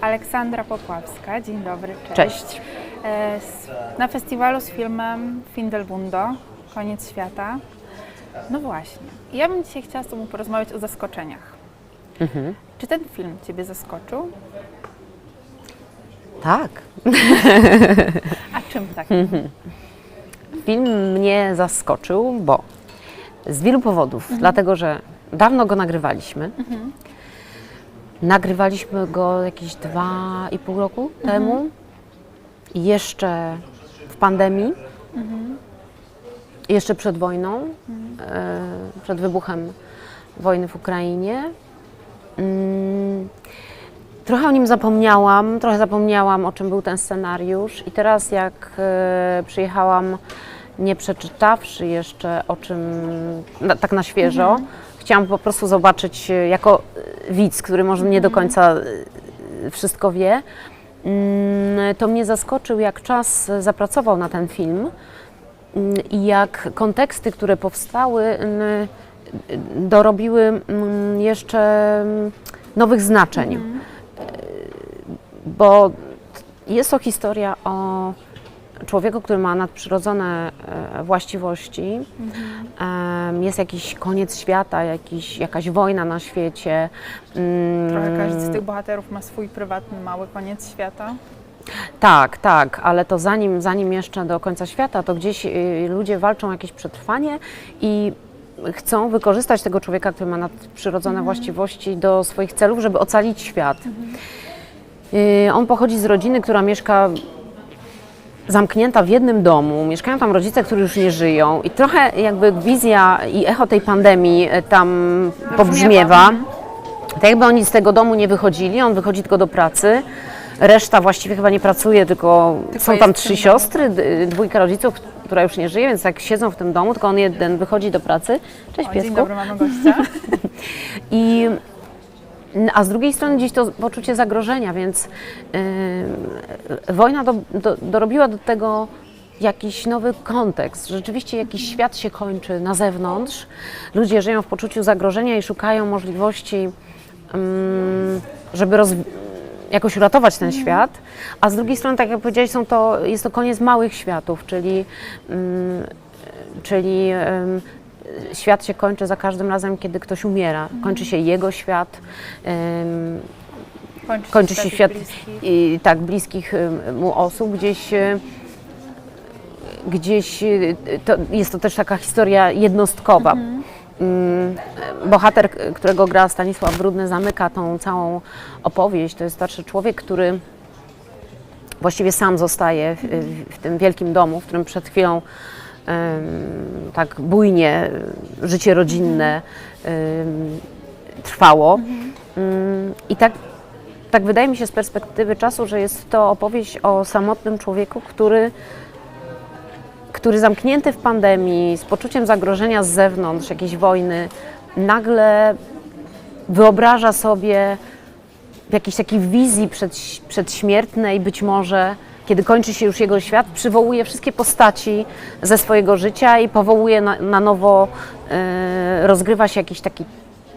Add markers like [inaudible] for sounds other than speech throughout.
Aleksandra Popławska, dzień dobry, cześć. Cześć. E, Na festiwalu z filmem Findelbundo, Koniec Świata. No właśnie, ja bym dzisiaj chciała z Tobą porozmawiać o zaskoczeniach. Mhm. Czy ten film Ciebie zaskoczył? Tak. A czym tak? Mhm. Film mnie zaskoczył, bo z wielu powodów. Dlatego, że dawno go nagrywaliśmy. Nagrywaliśmy go jakieś dwa i pół roku temu. Jeszcze w pandemii. Jeszcze przed wojną. e, Przed wybuchem wojny w Ukrainie. Mm, Trochę o nim zapomniałam, trochę zapomniałam o czym był ten scenariusz i teraz jak e, przyjechałam, nie przeczytawszy jeszcze o czym na, tak na świeżo, chciałam po prostu zobaczyć e, jako e, widz, który może nie do końca e, wszystko wie, mm, to mnie zaskoczył jak czas zapracował na ten film mm, i jak konteksty, które powstały, mm, dorobiły jeszcze nowych znaczeń. Bo jest to historia o człowieku, który ma nadprzyrodzone właściwości. Em, Jest jakiś koniec świata, jakiś, jakaś wojna na świecie. Mm, Trochę każdy z tych bohaterów ma swój prywatny, mały koniec świata. Tak, tak, ale to zanim, zanim jeszcze do końca świata, to gdzieś y, ludzie walczą o jakieś przetrwanie i chcą wykorzystać tego człowieka, który ma nadprzyrodzone właściwości do swoich celów, żeby ocalić świat. Y, On pochodzi z rodziny, która mieszka zamknięta w jednym domu. Mieszkają tam rodzice, którzy już nie żyją i trochę jakby wizja i echo tej pandemii y, tam pobrzmiewa. Tak jakby oni z tego domu nie wychodzili, on wychodzi tylko do pracy. Reszta właściwie chyba nie pracuje, tylko, są jest tam trzy siostry, dwójka rodziców, która już nie żyje, więc tak siedzą w tym domu, tylko on jeden wychodzi do pracy. Cześć O, dzień piesku. dobry, mamy gościa. [laughs] I, a z drugiej strony gdzieś to poczucie zagrożenia, więc yy, wojna do, do, dorobiła do tego jakiś nowy kontekst. Rzeczywiście jakiś świat się kończy na zewnątrz. Ludzie żyją w poczuciu zagrożenia i szukają możliwości, ym, żeby jakoś uratować ten świat. A z drugiej strony, tak jak powiedziałeś, są to, jest to koniec małych światów, czyli ym, czyli świat się kończy za każdym razem, kiedy ktoś umiera. Kończy się jego świat, Kończy, kończy się świat bliskich. i, tak bliskich mu osób. Gdzieś, e, gdzieś e, to, jest to też taka historia jednostkowa. Mm, Bohater, którego gra Stanisław Brudny, zamyka tą całą opowieść. To jest starszy człowiek, który właściwie sam zostaje w, w tym wielkim domu, w którym przed chwilą tak bujnie życie rodzinne trwało. I tak, tak wydaje mi się z perspektywy czasu, że jest to opowieść o samotnym człowieku, który, który zamknięty w pandemii, z poczuciem zagrożenia z zewnątrz, jakiejś wojny, nagle wyobraża sobie w jakiejś takiej wizji przed, przedśmiertnej być może, kiedy kończy się już jego świat, przywołuje wszystkie postaci ze swojego życia i powołuje na, na nowo, e, rozgrywa się jakiś taki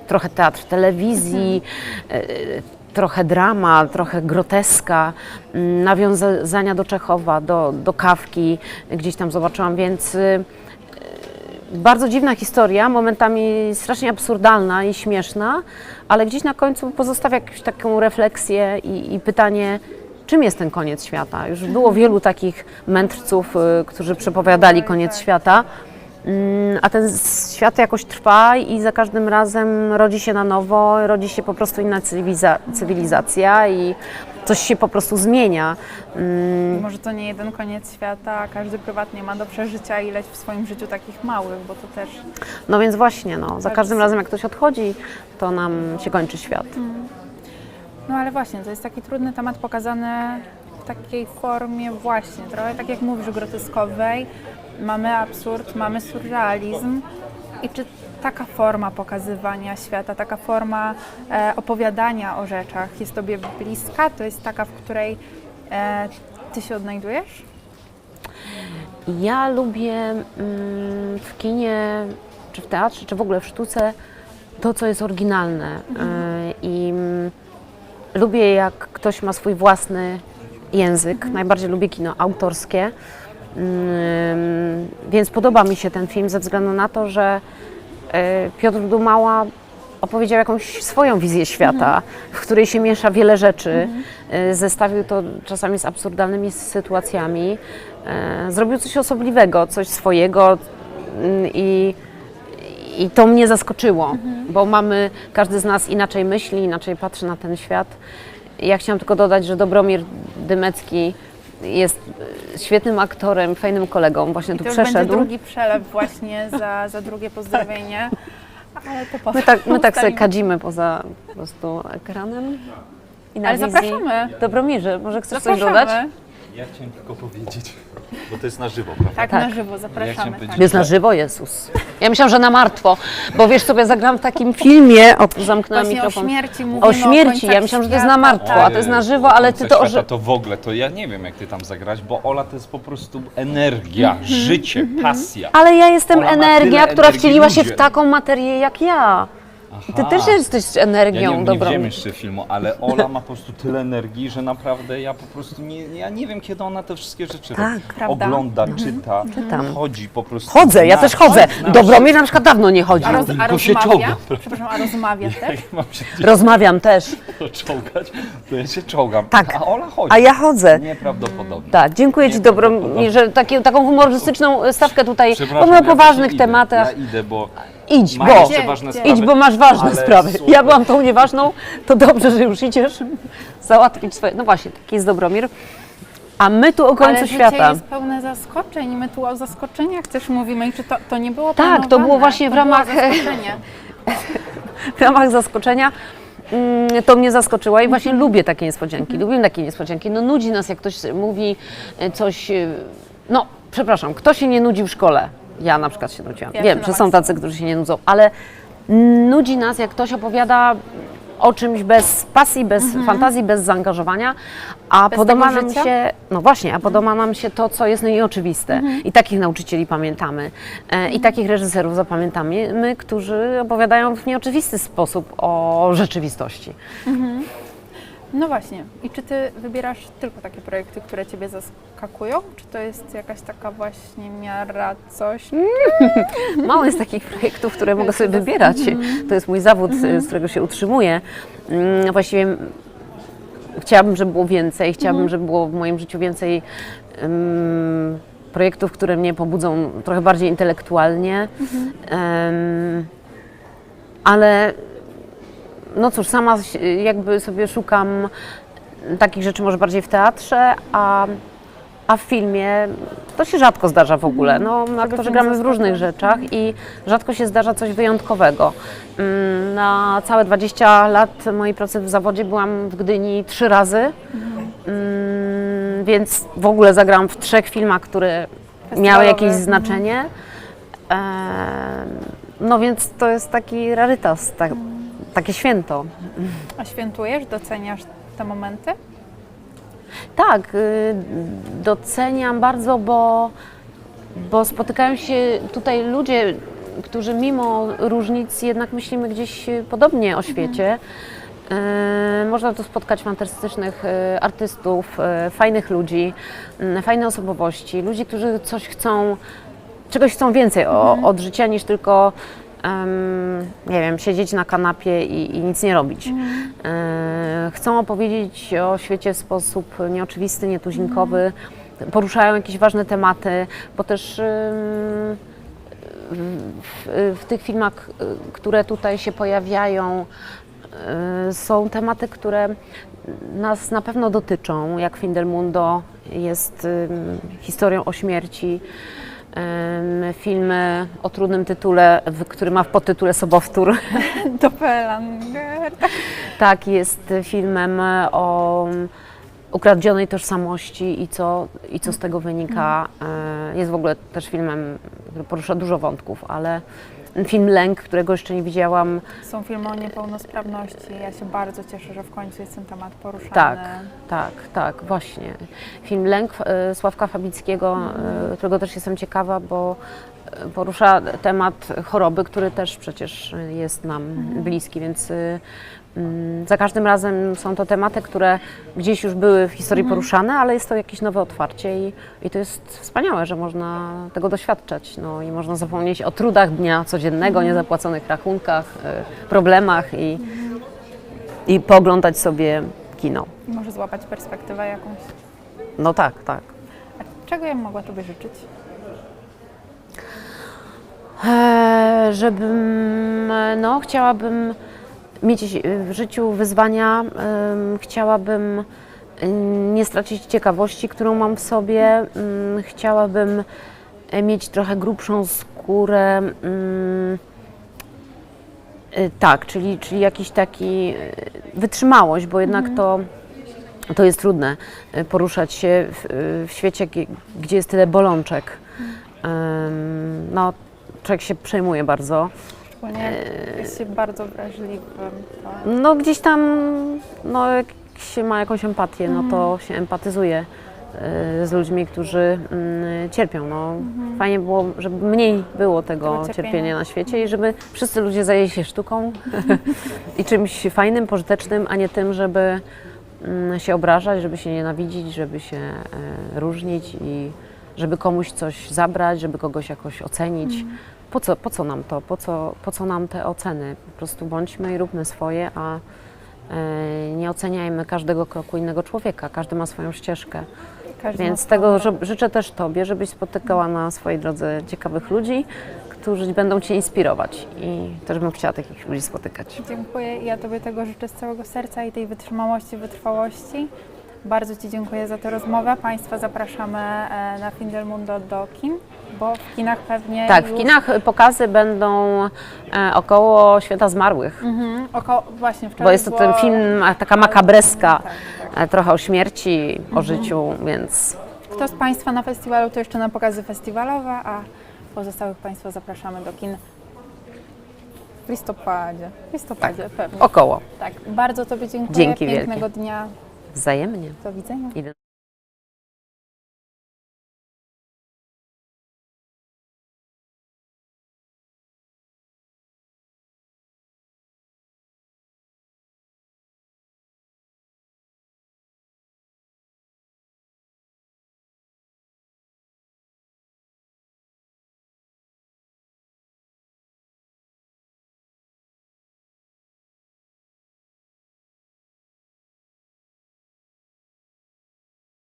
trochę teatr telewizji, e, trochę drama, trochę groteska, m, nawiązania do Czechowa, do, do Kawki, gdzieś tam zobaczyłam, więc y, bardzo dziwna historia, momentami strasznie absurdalna i śmieszna, ale gdzieś na końcu pozostawia jakąś taką refleksję i, i pytanie, czym jest ten koniec świata? Już było wielu takich mędrców, y, którzy przepowiadali koniec świata, Mm, a ten świat jakoś trwa i za każdym razem rodzi się na nowo, rodzi się po prostu inna cywiliza- cywilizacja i coś się po prostu zmienia. Mm, Może to nie jeden koniec świata, każdy prywatnie ma do przeżycia ileś w swoim życiu takich małych, bo to też No więc właśnie, no, za każdym razem jak ktoś odchodzi, to nam się kończy świat. No ale właśnie, to jest taki trudny temat pokazany w takiej formie właśnie, trochę tak jak mówisz, groteskowej. Mamy absurd, mamy surrealizm. I czy taka forma pokazywania świata, taka forma e, opowiadania o rzeczach jest Tobie bliska? To jest taka, w której e, Ty się odnajdujesz? Ja lubię mm, w kinie, czy w teatrze, czy w ogóle w sztuce to, co jest oryginalne. I mm, lubię jak ktoś ma swój własny język. Najbardziej lubię kino autorskie. Mm, Więc podoba mi się ten film ze względu na to, że e, Piotr Dumała opowiedział jakąś swoją wizję świata, w której się miesza wiele rzeczy. E, Zestawił to czasami z absurdalnymi sytuacjami. E, Zrobił coś osobliwego, coś swojego mm, i, i to mnie zaskoczyło, bo mamy, każdy z nas inaczej myśli, inaczej patrzy na ten świat. Ja chciałam tylko dodać, że Dobromir Dymecki jest świetnym aktorem, fajnym kolegą, właśnie tu To już będzie przeszedł. drugi przelew właśnie za, za drugie pozdrowienie. Ale to potem My tak, my tak sobie kadzimy poza po prostu ekranem. I na Ale wizji. zapraszamy. Dobromirze, może chcesz coś Zapraszamy. dodać? Ja chciałem tylko powiedzieć, bo to jest na żywo, prawda? Tak, Tak. na żywo zapraszamy. chciałem tak. Jest na żywo, Jezus. Ja myślałam, że na martwo, bo wiesz sobie, zagrałam w takim filmie, o, zamknęłam Właśnie o mikrofon. śmierci mówimy, O śmierci, ja myślałam, że to jest na martwo, a tak. to jest na żywo, ale ty to... świata Że... to w ogóle, to ja nie wiem jak ty tam zagrać, bo Ola to jest po prostu energia, Mhm. życie, pasja. Ale ja jestem ma energia, która energii wcieliła się w ludzie. taką materię jak ja. I ty Aha. też jesteś Ja energią nie, nie dobrą. widziałem jeszcze filmu, ale Ola ma po prostu tyle energii, że naprawdę ja po prostu nie, ja nie wiem kiedy ona te wszystkie rzeczy Tak, prawda? Ogląda, czyta, Czytam. chodzi po prostu. Chodzę, ja też chodzę. Dobromir na przykład dawno nie chodzi. A, roz, a rozmawia? czołga. Przepraszam, a rozmawia też? Jak mam się Rozmawiam też. czołgać, to ja się czołgam. Tak. A Ola chodzi. A ja chodzę. Nieprawdopodobnie. Tak, dziękuję Ci Nie, Dobromir, że takie, taką humorystyczną stawkę tutaj, Przepraszam, bo my o ja poważnych idę. tematach. Ja idę, bo Idź, bo jeszcze ważne sprawy. idź, bo masz ważne Ale sprawy. super. Ja byłam tą nieważną, to dobrze, że już idziesz [laughs] załatwić swoje. No właśnie, taki jest Dobromir. A my tu o końcu Ale świata. życie jest pełne zaskoczeń. My tu o zaskoczeniach też mówimy. I czy to, to nie było Tak, to planowane? było właśnie w było ramach- zaskoczenie. [laughs] w ramach zaskoczenia mm, to mnie zaskoczyło i właśnie lubię takie niespodzianki, lubię takie niespodzianki. No nudzi nas, jak ktoś mówi e, coś, e, no przepraszam, kto się nie nudzi w szkole? Ja na przykład się nudziłam. Pierwszy Wiem, że są tacy, którzy się nie nudzą, ale nudzi nas, jak ktoś opowiada o czymś bez pasji, bez fantazji, bez zaangażowania, a Bez podoba nam życia? się, no właśnie, a podoba nam się to, co jest nieoczywiste. I takich nauczycieli pamiętamy. E, I takich reżyserów zapamiętamy, my, którzy opowiadają w nieoczywisty sposób o rzeczywistości. No właśnie. I czy ty wybierasz tylko takie projekty, które ciebie zaskakują? Czy to jest jakaś taka właśnie miara coś? [laughs] Mało jest takich projektów, które mogę sobie wybierać. To jest mój zawód, z którego się utrzymuję. Mm, Właściwie mm, chciałabym, żeby było więcej. Chciałabym, żeby było w moim życiu więcej projektów, które mnie pobudzą trochę bardziej intelektualnie. Ale no cóż, sama jakby sobie szukam takich rzeczy może bardziej w teatrze, a, a w filmie to się rzadko zdarza w ogóle. No, my aktorzy gramy w różnych rzeczach i rzadko się zdarza coś wyjątkowego. Mm, Na całe 20 lat mojej pracy w zawodzie byłam w Gdyni trzy razy, Mm, więc w ogóle zagrałam w trzech filmach, które miały jakieś Festiwalowe. znaczenie. Em, No więc to jest taki rarytas, tak, takie święto. A świętujesz, doceniasz te momenty? Tak, y, doceniam bardzo, bo, bo spotykają się tutaj ludzie, którzy mimo różnic jednak myślimy gdzieś podobnie o świecie. Y, Można tu spotkać fantastycznych y, artystów, fajnych ludzi, fajne osobowości, ludzi, którzy coś chcą, czegoś chcą więcej o, od życia niż tylko nie wiem, siedzieć na kanapie i, i nic nie robić. E, chcą opowiedzieć o świecie w sposób nieoczywisty, nietuzinkowy, poruszają jakieś ważne tematy, bo też w, w tych filmach, y, które tutaj się pojawiają, y, są tematy, które nas na pewno dotyczą, jak Findelmundo jest historią o śmierci. Film o trudnym tytule, który ma w podtytule Sobowtór. [laughs] Doppelanger. Tak, jest filmem o ukradzionej tożsamości i co, i co z tego wynika. E, Jest w ogóle też filmem, który porusza dużo wątków, ale film Lęk, którego jeszcze nie widziałam, Są filmy o niepełnosprawności. Ja się bardzo cieszę, że w końcu jest ten temat poruszany. Tak, tak, tak, właśnie. Film Lęk e, Sławka Fabickiego, e, którego też jestem ciekawa, bo porusza temat choroby, który też przecież jest nam bliski, więc e, mm, za każdym razem są to tematy, które gdzieś już były w historii poruszane, ale jest to jakieś nowe otwarcie i, i to jest wspaniałe, że można tego doświadczać. No i można zapomnieć o trudach dnia codziennego, niezapłaconych rachunkach, y, problemach i, i pooglądać sobie kino. I może złapać perspektywę jakąś. No tak, tak. A czego ja mogła Tobie życzyć? Eee, żebym, no, chciałabym mieć w życiu wyzwania, chciałabym nie stracić ciekawości, którą mam w sobie, chciałabym e, mieć trochę grubszą skórę, e, tak, czyli, czyli jakiś taki e, wytrzymałość, bo jednak to, to jest trudne poruszać się w, w świecie, gdzie jest tyle bolączek. Em, No, człowiek się przejmuje bardzo. Szczególnie jak jest się bardzo wrażliwym. To... No gdzieś tam, no jak się ma jakąś empatię, no to się empatyzuje e, z ludźmi, którzy mm, cierpią. No, Fajnie było, żeby mniej było tego Tego cierpienia. cierpienia na świecie i żeby wszyscy ludzie zajęli się sztuką [laughs] i czymś fajnym, pożytecznym, a nie tym, żeby mm, się obrażać, żeby się nienawidzić, żeby się e, różnić i żeby komuś coś zabrać, żeby kogoś jakoś ocenić. Po co, po co nam to? Po co, po co nam te oceny? Po prostu bądźmy i róbmy swoje, a e, nie oceniajmy każdego kroku innego człowieka. Każdy ma swoją ścieżkę. Każdy Więc tego ży- życzę też Tobie, żebyś spotykała na swojej drodze ciekawych ludzi, którzy będą Cię inspirować. I też bym chciała takich ludzi spotykać. Dziękuję. Ja Tobie tego życzę z całego serca i tej wytrzymałości, wytrwałości. Bardzo Ci dziękuję za tę rozmowę. Państwa zapraszamy e, na Findelmundo do kin, bo w kinach pewnie Tak, w już... kinach pokazy będą e, około Święta Zmarłych. Mhm, około, właśnie wczoraj Bo jest to było- ten film taka makabreska, Tak, e, trochę o śmierci, o życiu, więc Kto z Państwa na festiwalu, to jeszcze na pokazy festiwalowe, a pozostałych Państwa zapraszamy do kin w listopadzie. W listopadzie pewnie. około. Tak, bardzo Tobie dziękuję. Dzięki Pięknego dnia. Wzajemnie. Do widzenia. Idę.